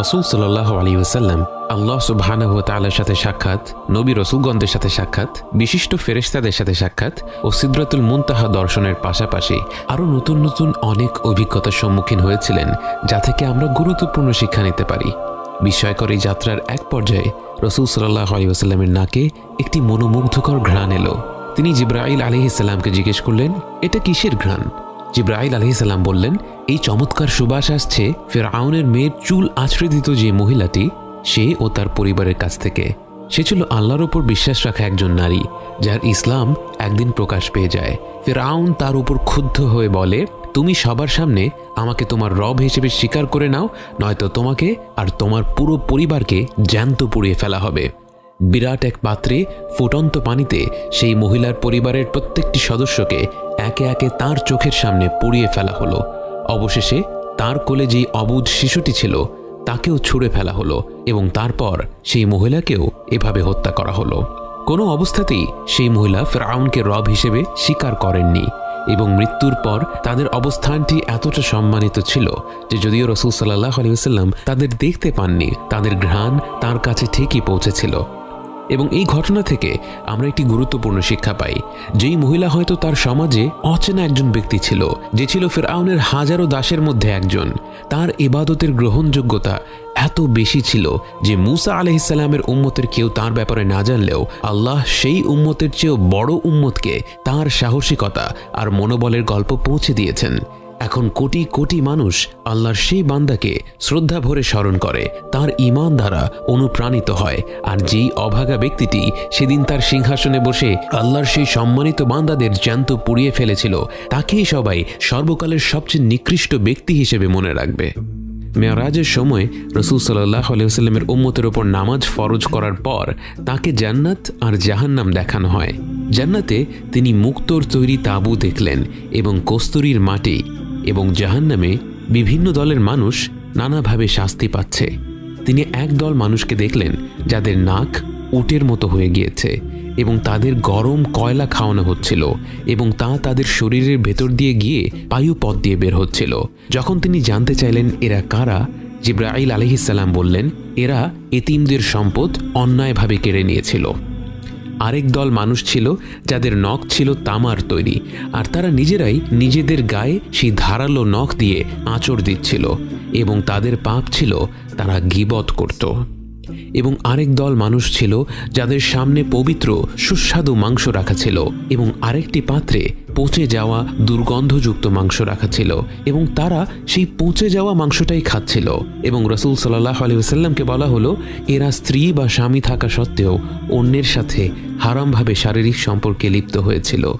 রসুল সাল্লাহ আলী ওসাল্লাম আল্লাহ সুবহানাহ তাআলার সাথে সাক্ষাৎ, নবী রসুলগণদের সাথে সাক্ষাৎ, বিশিষ্ট ফেরেশতাদের সাথে সাক্ষাৎ ও সিদ্রাতুল মুনতাহা দর্শনের পাশাপাশি আরও নতুন নতুন অনেক অভিজ্ঞতার সম্মুখীন হয়েছিলেন যা থেকে আমরা গুরুত্বপূর্ণ শিক্ষা নিতে পারি। বিস্ময়কর এই যাত্রার এক পর্যায়ে রসুল সাল্লাহ আলী ওসাল্লামের নাকে একটি মনোমুগ্ধকর ঘ্রাণ এলো। তিনি জিব্রাইল আলহিসাল্লামকে জিজ্ঞেস করলেন, এটা কিসের ঘ্রাণ? জিব্রাইল আলহিসাল্লাম বললেন, এই চমৎকার সুবাস আসছে ফেরাউনের মেয়ের চুল আছড়ে দিত যে মহিলাটি, সে ও তার পরিবারের কাছ থেকে। সে ছিল আল্লাহর ওপর বিশ্বাস রাখা একজন নারী, যার ইসলাম একদিন প্রকাশ পেয়ে যায়। ফেরাউন তার উপর ক্ষুব্ধ হয়ে বলে, তুমি সবার সামনে আমাকে তোমার রব হিসেবে স্বীকার করে নাও, নয়তো তোমাকে আর তোমার পুরো পরিবারকে জ্যান্ত পুড়িয়ে ফেলা হবে। বিরাট এক পাত্রে ফুটন্ত পানিতে সেই মহিলার পরিবারের প্রত্যেকটি সদস্যকে একে একে তার চোখের সামনে পুড়িয়ে ফেলা হলো। অবশেষে তার কোলে যেই অবুধ শিশুটি ছিল, তাকেও ছুঁড়ে ফেলা হলো এবং তারপর সেই মহিলাকেও এভাবে হত্যা করা হলো। কোনো অবস্থাতেই সেই মহিলা ফেরাউনকে রব হিসেবে স্বীকার করেননি এবং মৃত্যুর পর তাদের অবস্থানটি এতটা সম্মানিত ছিল যে যদিও রসুল সাল্লাহ আলিয়াল্লাম তাদের দেখতে পাননি, তাদের ঘ্রাণ তার কাছে ঠিকই পৌঁছেছিল। এবং এই ঘটনা থেকে আমরা একটি গুরুত্বপূর্ণ শিক্ষা পাই। যেই মহিলা হয়তো তার সমাজে অচেনা একজন ব্যক্তি ছিল, যে ছিল ফেরাউনের হাজারো দাসের মধ্যে একজন। তার এবাদতের গ্রহণযোগ্যতা এত বেশি ছিল যে মুসা আলহিসাল্লামের উম্মতের কেউ তার ব্যাপারে না জানলেও আল্লাহ সেই উম্মতের চেয়েও বড় উম্মতকে তার সাহসিকতা আর মনোবলের গল্প পৌঁছে দিয়েছেন। এখন কোটি কোটি মানুষ আল্লাহর সেই বান্দাকে শ্রদ্ধা ভরে স্মরণ করে। তার ইমান দ্বারা অনুপ্রাণিত হয়, আর যেই অভাগা ব্যক্তিটি সেদিন তার সিংহাসনে বসে আল্লাহর সেই সম্মানিত বান্দাদের জ্যান্ত পুড়িয়ে ফেলেছিল, তাকেই সবাই সর্বকালের সবচেয়ে নিকৃষ্ট ব্যক্তি হিসেবে মনে রাখবে। মেয়ারাজের সময় রসুল সাল্লাহ আলিয়াল্লামের উম্মতের ওপর নামাজ ফরজ করার পর তাকে জান্নাত আর জাহান্নাম দেখানো হয়। জান্নাতে তিনি মুক্তোর তৈরি তাঁবু দেখলেন এবং কস্তুরীর মাটি এবং জাহান্নামে বিভিন্ন দলের মানুষ নানাভাবে শাস্তি পাচ্ছে। তিনি এক দল মানুষকে দেখলেন, যাদের নাক উটের মতো হয়ে গিয়েছে এবং তাদের গরম কয়লা খাওয়ানো হচ্ছিল এবং তা তাদের শরীরের ভেতর দিয়ে গিয়ে পায়ু পথ দিয়ে বের হচ্ছিল। যখন তিনি জানতে চাইলেন এরা কারা, জিব্রাইল আলহিসাল্লাম বললেন, এরা এতিমদের সম্পদ অন্যায়ভাবে কেড়ে নিয়েছিল। আরেক দল মানুষ ছিল, যাদের নখ ছিল তামার তৈরি, আর তারা নিজেরাই নিজেদের গায়ে সেই ধারালো নখ দিয়ে আঁচড় দিচ্ছিল, এবং তাদের পাপ ছিল তারা গিবত করত। এবং আরেক দল মানুষ ছিল যাদের সামনে পবিত্র, সুস্বাদু মাংস রাখা ছিল এবং আরেকটি পাত্রে পচে যাওয়া দুর্গন্ধযুক্ত মাংস রাখা ছিল এবং তারা সেই পচে যাওয়া মাংসটাই খাচ্ছিল এবং রসুল সাল্লাহ আলী সাল্লামকে বলা হলো, এরা স্ত্রী বা স্বামী থাকা সত্ত্বেও অন্যের সাথে হারামভাবে শারীরিক সম্পর্কে লিপ্ত হয়েছিল।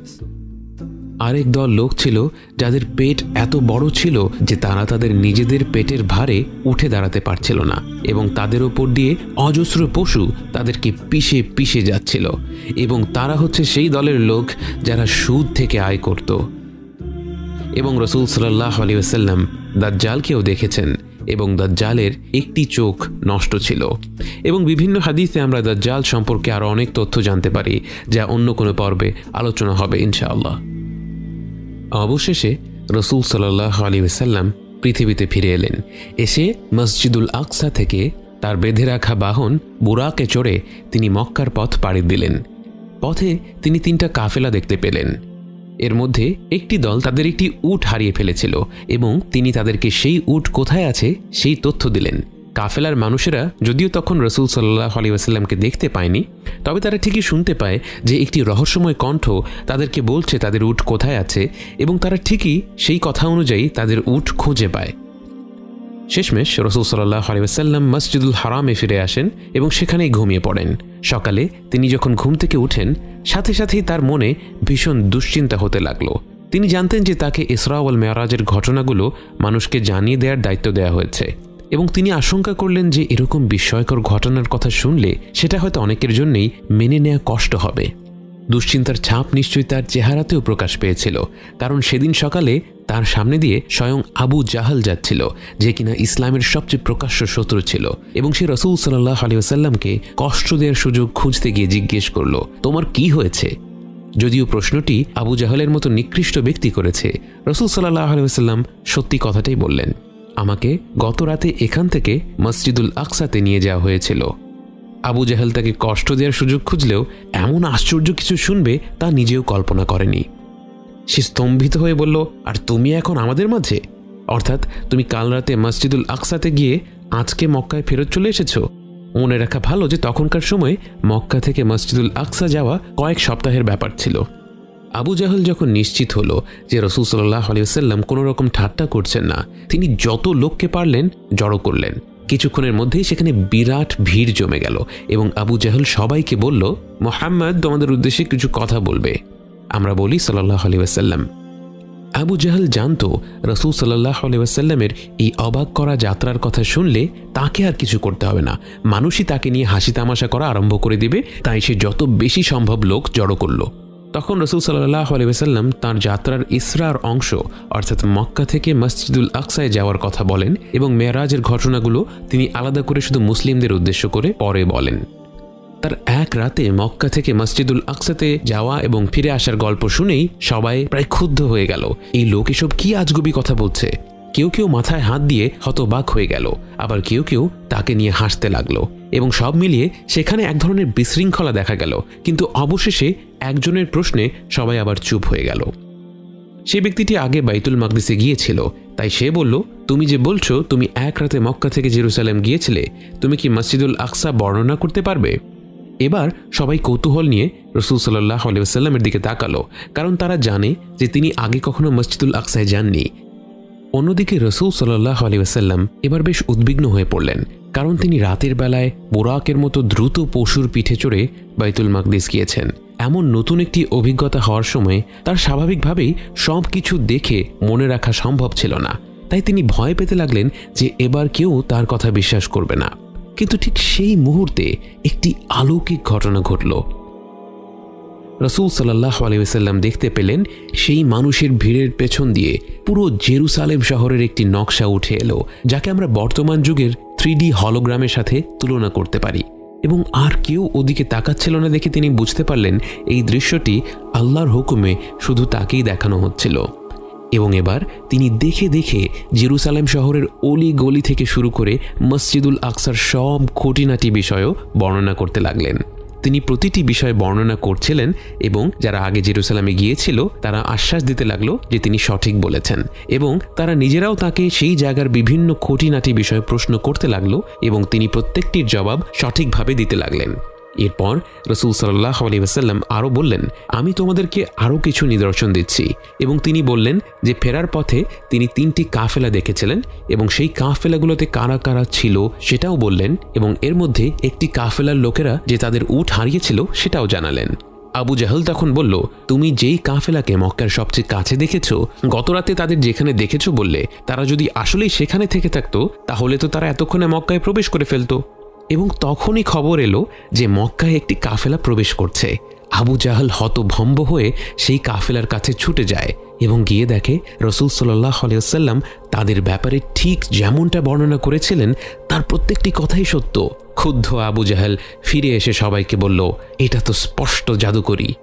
আরেক দল লোক ছিল যাদের পেট এত বড় ছিল যে তারা তাদের নিজেদের পেটের ভারে উঠে দাঁড়াতে পারছিল না এবং তাদের ওপর দিয়ে অজস্র পশু তাদেরকে পিষে পিষে যাচ্ছিল এবং তারা হচ্ছে সেই দলের লোক যারা সুদ থেকে আয় করত। এবং রসুল সাল্লাহ আলী আসাল্লাম দাজ্জালকেও দেখেছেন এবং দাজ্জালের একটি চোখ নষ্ট ছিল। এবং বিভিন্ন হাদিসে আমরা দাজ্জাল সম্পর্কে আরও অনেক তথ্য জানতে পারি যা অন্য কোনো পর্বে আলোচনা হবে ইনশাআল্লাহ। অবশেষে রসুল সাল্লাহ আলী পৃথিবীতে ফিরে এলেন। এসে মসজিদুল আকসা থেকে তার বেঁধে রাখা বাহন বুরাকে চড়ে তিনি মক্কার পথ পাড়ি দিলেন। পথে তিনি তিনটা কাফেলা দেখতে পেলেন। এর মধ্যে একটি দল তাদের একটি উট হারিয়ে ফেলেছিল এবং তিনি তাদেরকে সেই উট কোথায় আছে সেই তথ্য দিলেন। কাফেলার মানুষেরা যদিও তখন রসুল সাল্লাহ আলী আসাল্লামকে দেখতে পায়নি, তবে তারা ঠিকই শুনতে পায় যে একটি রহস্যময় কণ্ঠ তাদেরকে বলছে তাদের উট কোথায় আছে এবং তারা ঠিকই সেই কথা অনুযায়ী তাদের উট খুঁজে পায়। শেষমেশ রসুল সাল্লাহ আলিয়াল্লাম মসজিদুল হারামে ফিরে আসেন এবং সেখানেই ঘুমিয়ে পড়েন। সকালে তিনি যখন ঘুম থেকে উঠেন, সাথে সাথেই তার মনে ভীষণ দুশ্চিন্তা হতে লাগল। তিনি জানতেন যে তাকে ইসরাওয়াল মেয়ারাজের ঘটনাগুলো মানুষকে জানিয়ে দেওয়ার দায়িত্ব দেওয়া হয়েছে। এবং তিনি আশঙ্কা করলেন যে এরকম বিস্ময়কর ঘটনার কথা শুনলে সেটা হয়তো অনেকের জন্যই মেনে নেওয়া কষ্ট হবে। দুশ্চিন্তার ছাপ নিশ্চয়ই তার চেহারাতেও প্রকাশ পেয়েছিল, কারণ সেদিন সকালে তার সামনে দিয়ে স্বয়ং আবু জাহাল যাচ্ছিল, যে কিনা ইসলামের সবচেয়ে প্রকাশ্য শত্রু ছিল, এবং সে রসুল সাল্লাহ আলী আসাল্লামকে কষ্ট দেওয়ার সুযোগ খুঁজতে গিয়ে জিজ্ঞেস করল, তোমার কি হয়েছে? যদিও প্রশ্নটি আবু জাহালের মতো নিকৃষ্ট ব্যক্তি করেছে, রসুল সাল্লাহ আলী আসাল্লাম সত্যি কথাটাই বললেন। আমাকে গত রাতে এখান থেকে মসজিদুল আকসাতে নিয়ে যাওয়া হয়েছিল। আবু জাহেল তাকে কষ্ট দেওয়ার সুযোগ খুঁজলেও এমন আশ্চর্য কিছু শুনবে তা নিজেও কল্পনা করেনি। সে স্তম্ভিত হয়ে বলল, আর তুমি এখন আমাদের মাঝে? অর্থাৎ তুমি কাল রাতে মসজিদুল আকসাতে গিয়ে আজকে মক্কায় ফেরত চলে এসেছ? মনে রাখা ভালো যে তখনকার সময় মক্কা থেকে মসজিদুল আকসা যাওয়া কয়েক সপ্তাহের ব্যাপার ছিল। আবু জাহল যখন নিশ্চিত হলো যে রসুল সাল্লাহ আলিয়াল্লাম কোনো রকম ঠাট্টা করছেন না, তিনি যত লোককে পারলেন জড়ো করলেন। কিছুক্ষণের মধ্যেই সেখানে বিরাট ভিড় জমে গেল এবং আবু জাহল সবাইকে বলল, মোহাম্মদ, তোমাদের উদ্দেশ্যে কিছু কথা বলবে। আমরা বলি সাল্লাহ আলিয়াল্লাম আবু জাহাল জানত রসুল সাল্লাহ আলিয়াল্লামের এই অবাক করা যাত্রার কথা শুনলে তাকে আর কিছু করতে হবে না। মানুষই তাকে নিয়ে হাসি তামাশা করা আরম্ভ করে দিবে, তাই সে যত বেশি সম্ভব লোক জড়ো করল। তখন রসুল সাল্লাহ আলিয়াল্লাম তাঁর যাত্রার ইসরার অংশ, অর্থাৎ মক্কা থেকে মসজিদুল আকসায় যাওয়ার কথা বলেন এবং মেয়ারাজের ঘটনাগুলো তিনি আলাদা করে শুধু মুসলিমদের উদ্দেশ্য করে পরে বলেন। তার এক রাতে মক্কা থেকে মসজিদুল আকসাতে যাওয়া এবং ফিরে আসার গল্প শুনেই সবাই প্রায় ক্ষুব্ধ হয়ে গেল। এই লোক এসব কি আজগুবি কথা বলছে? কেউ কেউ মাথায় হাত দিয়ে হতবাক হয়ে গেল, আবার কেউ কেউ তাকে নিয়ে হাসতে লাগল এবং সব মিলিয়ে সেখানে এক ধরনের বিশৃঙ্খলা দেখা গেল। কিন্তু অবশেষে একজনের প্রশ্নে সবাই আবার চুপ হয়ে গেল। সে ব্যক্তিটি আগে বাইতুল মাকদিসে গিয়েছিল, তাই সে বলল, তুমি যে বলছো, তুমি এক রাতে মক্কা থেকে জেরুসালেম গিয়েছিলে, তুমি কি মসজিদুল আকসা বর্ণনা করতে পারবে? এবার সবাই কৌতূহল নিয়ে রসুল সাল্লাহ আলিয়াল্লামের দিকে তাকালো, কারণ তারা জানে যে তিনি আগে কখনো মসজিদুল আকসায় যাননি। অন্যদিকে রসুল সাল্লাহ আলিয়াল্লাম এবার বেশ উদ্বিগ্ন হয়ে পড়লেন, কারণ তিনি রাতের বেলায় বোরাকের মতো দ্রুত পশুর পিঠে চড়ে বাইতুল মাকদিস গিয়েছেন। এমন নতুন একটি অভিজ্ঞতা হওয়ার সময় তার স্বাভাবিকভাবেই সব কিছু দেখে মনে রাখা সম্ভব ছিল না। তাই তিনি ভয় পেতে লাগলেন যে এবার কেউ তার কথা বিশ্বাস করবে না। কিন্তু ঠিক সেই মুহূর্তে একটি আলৌকিক ঘটনা ঘটল। রসুল সাল্লাহ আলিয়াল্লাম দেখতে পেলেন সেই মানুষের ভিড়ের পেছন দিয়ে পুরো জেরুসালেম শহরের একটি নকশা উঠে এলো, যাকে আমরা বর্তমান যুগের থ্রি হলোগ্রামের সাথে তুলনা করতে পারি। এবং আর কেউ ওদিকে তাকাচ্ছিল না দেখে তিনি বুঝতে পারলেন এই দৃশ্যটি আল্লাহর হুকুমে শুধু তাকেই দেখানো হচ্ছিল। এবং এবার তিনি দেখে দেখে জেরুসালেম শহরের অলি গলি থেকে শুরু করে মসজিদুল আকসার সব খুঁটিনাটি বিষয়ও বর্ণনা করতে লাগলেন। তিনি প্রতিটি বিষয় বর্ণনা করছিলেন এবং যারা আগে জেরুসালামে গিয়েছিল, তারা আশ্বাস দিতে লাগল যে তিনি সঠিক বলেছেন এবং তারা নিজেরাও তাকে সেই জায়গার বিভিন্ন খুঁটিনাটি বিষয়ে প্রশ্ন করতে লাগল এবং তিনি প্রত্যেকটির জবাব সঠিকভাবে দিতে লাগলেন। এরপর রসুল সাল্লাহ আলী ওসাল্লাম আরও বললেন, আমি তোমাদেরকে আরও কিছু নিদর্শন দিচ্ছি। এবং তিনি বললেন যে, ফেরার পথে তিনি তিনটি কাফেলা দেখেছিলেন এবং সেই কাফেলাগুলোতে কারা কারা ছিল সেটাও বললেন এবং এর মধ্যে একটি কাফেলার লোকেরা যে তাদের উঠ হারিয়েছিল সেটাও জানালেন। আবু জাহল তখন বলল, তুমি যেই কাফেলাকে মক্কার সবচেয়ে কাছে দেখেছ গতরাতে তাদের যেখানে দেখেছ বললে, তারা যদি আসলেই সেখানে থেকে থাকতো, তাহলে তো তারা এতক্ষণে মক্কায় প্রবেশ করে ফেলতো। এবং তখনই খবর এলো যে মক্কায় একটি কাফেলা প্রবেশ করছে। আবু জাহাল হতভম্ব হয়ে সেই কাফেলার কাছে ছুটে যায় এবং গিয়ে দেখে রসুল সাল্লাহ আলিয়াল্লাম তাদের ব্যাপারে ঠিক যেমনটা বর্ণনা করেছিলেন, তার প্রত্যেকটি কথাই সত্য। ক্ষুব্ধ আবু জাহাল ফিরে এসে সবাইকে বলল, এটা তো স্পষ্ট জাদুকরি।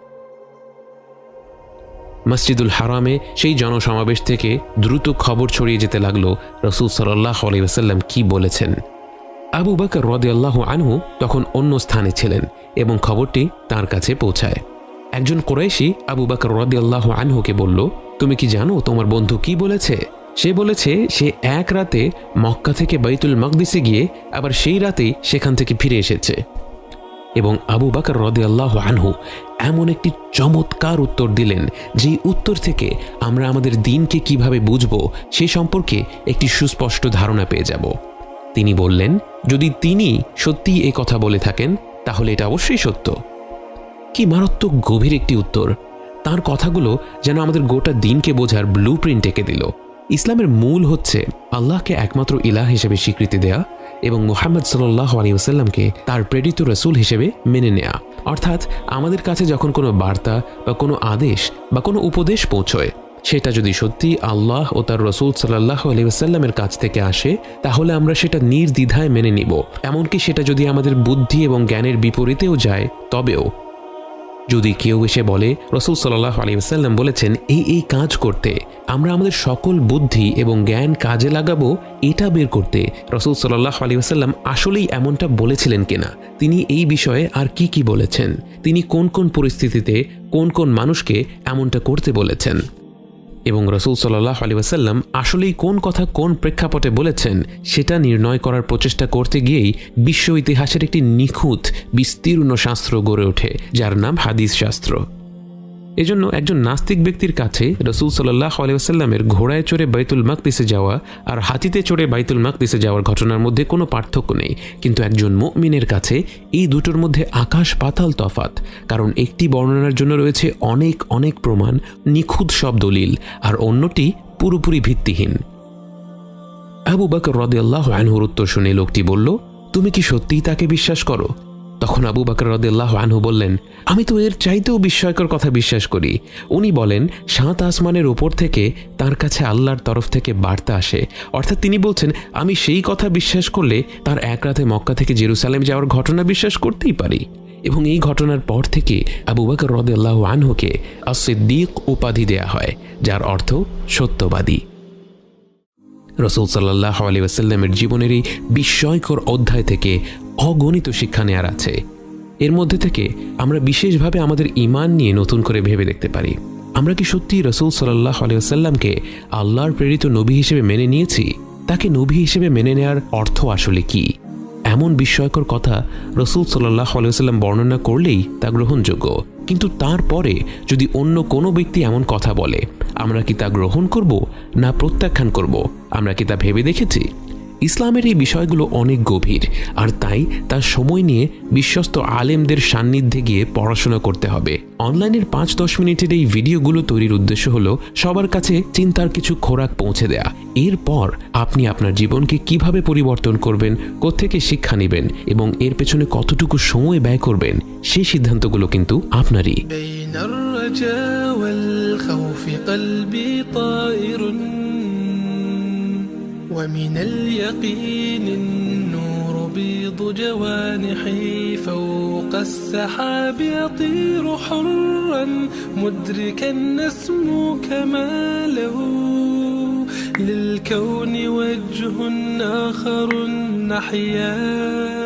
মসজিদুল হারামে সেই জনসমাবেশ থেকে দ্রুত খবর ছড়িয়ে যেতে লাগল রসুল সাল্লাহ আলিয়াল্লাম কি বলেছেন। আবু বাকর রদিয়াল্লাহ আনহু তখন অন্য স্থানে ছিলেন এবং খবরটি তার কাছে পৌঁছায়। একজন কোরাইশি আবু বাকর রদিয়াল্লাহ আনহুকে বলল, তুমি কি জানো তোমার বন্ধু কি বলেছে? সে বলেছে, সে এক রাতে মক্কা থেকে বাইতুল মকদিসে গিয়ে আবার সেই রাতেই সেখান থেকে ফিরে এসেছে। এবং আবু বাকর আল্লাহ আনহু এমন একটি চমৎকার উত্তর দিলেন, যেই উত্তর থেকে আমরা আমাদের দিনকে কীভাবে বুঝব সে সম্পর্কে একটি সুস্পষ্ট ধারণা পেয়ে যাব। তিনি বললেন, যদি তিনি সত্যিই এ কথা বলে থাকেন, তাহলে এটা অবশ্যই সত্য। কি মারাত্মক গভীর একটি উত্তর। তার কথাগুলো যেন আমাদের গোটা দিনকে বোঝার ব্লু প্রিন্ট এঁকে দিল। ইসলামের মূল হচ্ছে আল্লাহকে একমাত্র ইলাহ হিসেবে স্বীকৃতি দেয়া এবং মোহাম্মদ সাল্লাহ আলী ওসাল্লামকে তার প্রেরিত রসুল হিসেবে মেনে নেয়া। অর্থাৎ আমাদের কাছে যখন কোনো বার্তা বা কোনো আদেশ বা কোনো উপদেশ পৌঁছয় সেটা যদি সত্যি আল্লাহ ও তার রসুল সাল্লাহ আলিউসাল্লামের কাছ থেকে আসে, তাহলে আমরা সেটা নির্দ্বিধায় মেনে নিব। এমনকি সেটা যদি আমাদের বুদ্ধি এবং জ্ঞানের বিপরীতেও যায়, তবেও। যদি কেউ এসে বলে, রসুল সাল্লাহ আলিয়াল্লাম বলেছেন, এই এই কাজ করতে, আমরা আমাদের সকল বুদ্ধি এবং জ্ঞান কাজে লাগাবো, এটা বের করতে, রসুল সাল্লাহ আলিয়াল্লাম আসলেই এমনটা বলেছিলেন কিনা? তিনি এই বিষয়ে আর কি কি বলেছেন? তিনি কোন কোন পরিস্থিতিতে কোন কোন মানুষকে এমনটা করতে বলেছেন? এবং রসুল সাল্লাহ আলী ওয়াসাল্লাম আসলেই কোন কথা কোন প্রেক্ষাপটে বলেছেন সেটা নির্ণয় করার প্রচেষ্টা করতে গিয়েই বিশ্ব ইতিহাসের একটি নিখুঁত, বিস্তীর্ণ শাস্ত্র গড়ে ওঠে, যার নাম হাদিস শাস্ত্র। এজন্য একজন নাস্তিক ব্যক্তির কাছে রসুল সাল্লাহ আলিয়াল্লামের ঘোড়ায় চড়ে বাইতুল মাকদিসে যাওয়া আর হাতিতে চড়ে বাইতুল মাকদিসে যাওয়ার ঘটনার মধ্যে কোনো পার্থক্য নেই। কিন্তু একজন মুমিনের কাছে এই দুটোর মধ্যে আকাশ পাতাল তফাত কারণ একটি বর্ণনার জন্য রয়েছে অনেক অনেক প্রমাণ, নিখুঁত সব দলিল, আর অন্যটি পুরোপুরি ভিত্তিহীন। আবু বাকর রদে আল্লাহ আনহুর উত্তর শুনে লোকটি বলল, তুমি কি সত্যিই তাকে বিশ্বাস করো? তখন আবু বাকর রদেল্লাহ আনহু বললেন, আমি তো এর চাইতেও বিস্ময়কর কথা বিশ্বাস করি। উনি বলেন, সাত আসমানের ওপর থেকে তার কাছে আল্লাহর তরফ থেকে বার্তা আসে। অর্থাৎ তিনি বলছেন, আমি সেই কথা বিশ্বাস করলে তার এক রাতে মক্কা থেকে জেরুসালেম যাওয়ার ঘটনা বিশ্বাস করতেই পারি। এবং এই ঘটনার পর থেকে আবু বাকর রদেল্লাহ আনহুকে আসিদ্দিক উপাধি দেয়া হয়, যার অর্থ সত্যবাদী। রসুল সাল্লাহ আলী ওয়াসাল্লামের জীবনের এই বিস্ময়কর অধ্যায় থেকে অগণিত শিক্ষা নেয়ার আছে। এর মধ্যে থেকে আমরা বিশেষভাবে আমাদের ইমান নিয়ে নতুন করে ভেবে দেখতে পারি। আমরা কি সত্যি রসুল সাল্লাহ আলিয়াল্লামকে আল্লাহর প্রেরিত নবী হিসেবে মেনে নিয়েছি? তাকে নবী হিসেবে মেনে নেয়ার অর্থ আসলে কি? এমন বিস্ময়কর কথা রসুল সাল্লাহ আলিয়াল্লাম বর্ণনা করলেই তা গ্রহণযোগ্য। কিন্তু তারপরে যদি অন্য কোনো ব্যক্তি এমন কথা বলে, আমরা কি তা গ্রহণ করব না প্রত্যাখ্যান করব? আমরা কি তা ভেবে দেখেছি? ইসলামের এই বিষয়গুলো অনেক গভীর, আর তাই তার সময় নিয়ে বিশ্বস্ত আলেমদের সান্নিধ্যে গিয়ে পড়াশোনা করতে হবে। অনলাইনের পাঁচ দশ মিনিটের এই ভিডিওগুলো তৈরির উদ্দেশ্য হলো সবার কাছে চিন্তার কিছু খোরাক পৌঁছে দেয়া। এরপর আপনি আপনার জীবনকে কীভাবে পরিবর্তন করবেন কোথেকে শিক্ষা নেবেন এবং এর পেছনে কতটুকু সময় ব্যয় করবেন, সেই সিদ্ধান্তগুলো কিন্তু আপনারই। ومن اليقين النور بيض جوانحي فوق السحاب يطير حرا مدركا نسمو كماله للكون وجه آخر نحياه